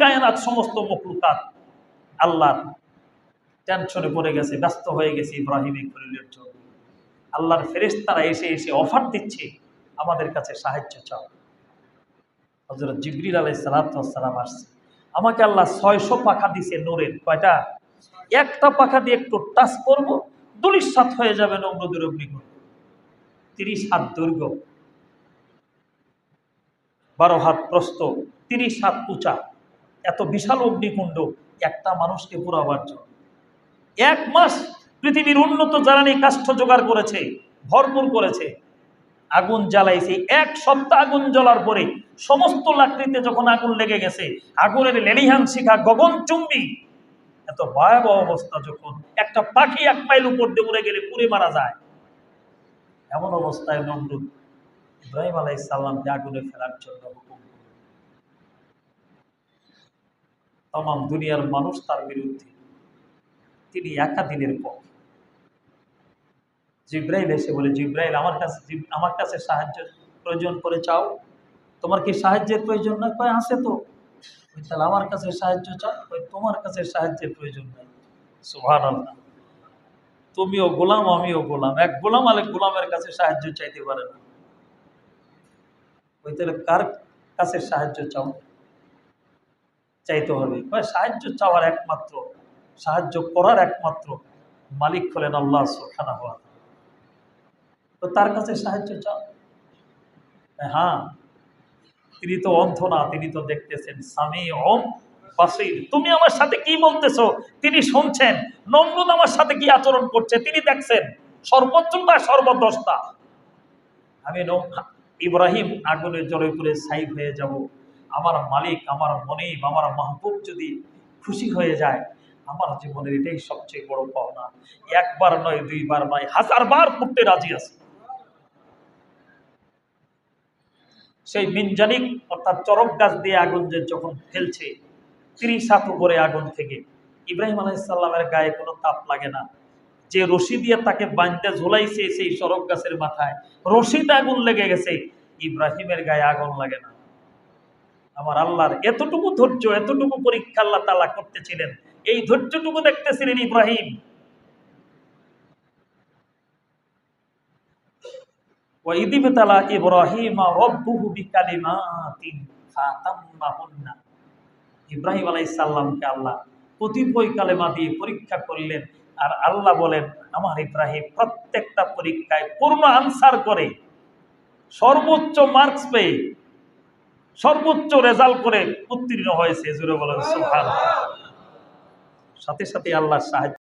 কায়নাত সমস্ত মকলুকাত আল্লাহর টেনশনে পড়ে গেছে, ব্যস্ত হয়ে গেছে ইব্রাহিম জন্য। আল্লাহর ফেরেশতারা এসে এসে অফার দিচ্ছে, আমাদের কাছে সাহায্য চাও। হজরত আলাই সালাতাম আসছে। আমাকে আল্লাহ ছয়শো পাখা দিছে নোরের, কয়টা? একটা পাখা দিয়ে একটু টাচ করব দুলিশ সাত হয়ে যাবে নমরুদের অগ্নিকুণ্ড। তিরিশ হাত দৈর্ঘ্য, বারো হাত প্রস্ত তিরিশ হাত উঁচা। এত বিশাল অগ্নিকুণ্ড, একটা মানুষকে পুরাবার জন্য। এক মাস পৃথিবীর উন্নত জ্বালানি কাষ্ঠ জোগাড় করেছে, ভরপুর করেছে। আগুন জ্বালাইছে এক সপ্তাহ আগুন জ্বলার পরে সমস্ত লাকড়িতে যখন আগুন লেগে গেছে, আগুনের লেলিহান শিখা গগন চুম্বি। এত ভয়াবহ অবস্থা যখন একটা পাখি এক মাইল উপর দিয়ে উড়ে গেলে পুড়ে মারা যায়। এমন অবস্থায় নমরুদ ইব্রাহিম আলাই সাল্লামকে আগুনে ফেলার জন্য হুকুম করল। তাম দুনিয়ার মানুষ তার বিরুদ্ধে। তিনি একা দিনের পক্ষে জিব্রাইল এসে বলে জিব্রাইল আমার কাছে আমার কাছে সাহায্য প্রয়োজন করে চাও। তোমার কি সাহায্যের প্রয়োজন না কয় আসে তো। কই, তাহলে আমার কাছে সাহায্য চাও? কই, তোমার কাছে সাহায্যের প্রয়োজন নাই। সুভান আল্লাহ তুমিও গোলাম আমিও গোলাম। এক গোলাম আলেক গোলামের কাছে সাহায্য চাইতে পারে না। ওই তাহলে কার কাছে সাহায্য চাও? চাইতে হবে। সাহায্য চাওয়ার একমাত্র, সাহায্য করার একমাত্র মালিক হলেন আল্লাহ সুখানা হওয়া তো তার কাছে সাহায্য চাও? হ্যাঁ তিনি তো অন্ধ না, তিনি তো দেখতেছেন। স্বামী ওম তুমি আমার সাথে কি বলতেছো? তিনি শুনছেন। নমরুদ আমার সাথে কি আচরণ করছে? তিনি দেখছেন। সর্বোচ্চটা সর্বদশটা আমি নম- ইব্রাহিম আগুনের জলে করে সাইড হয়ে যাব। আমার মালিক, আমার মনিব, আমার মাহবুব যদি খুশি হয়ে যায়, আমার জীবনের এটাই সবচেয়ে বড় পাওনা। একবার নয়, দুইবার নয়, হাজার বার করতে রাজি আছে। সেই মিনজানিক অর্থাৎ চরক গাছ দিয়ে আগুন যে যখন ফেলছে, তিরিশ হাত উপরে আগুন থেকে, ইব্রাহিম আলাইসাল্লামের গায়ে কোনো তাপ লাগে না। যে রশি দিয়ে তাকে বাঁধতে ঝোলাইছে সেই সড়ক গাছের মাথায়, রশিতে আগুন লেগে গেছে, ইব্রাহিমের গায়ে আগুন লাগে না। আমার আল্লাহর এতটুকু ধৈর্য, এতটুকু পরীক্ষা আল্লাহ তালা করতেছিলেন। এই ধৈর্যটুকু দেখতেছিলেন ইব্রাহিম। ইব্রাহিম আল্লাহ পরীক্ষা করলেন আর আল্লাহ বলেন, আমার ইব্রাহিম প্রত্যেকটা পরীক্ষায় পূর্ণ আনসার করে। সর্বোচ্চ মার্কস পেয়ে সর্বোচ্চ রেজাল্ট করে উত্তীর্ণ হয়েছে। সাথে সাথে আল্লাহ সাহায্য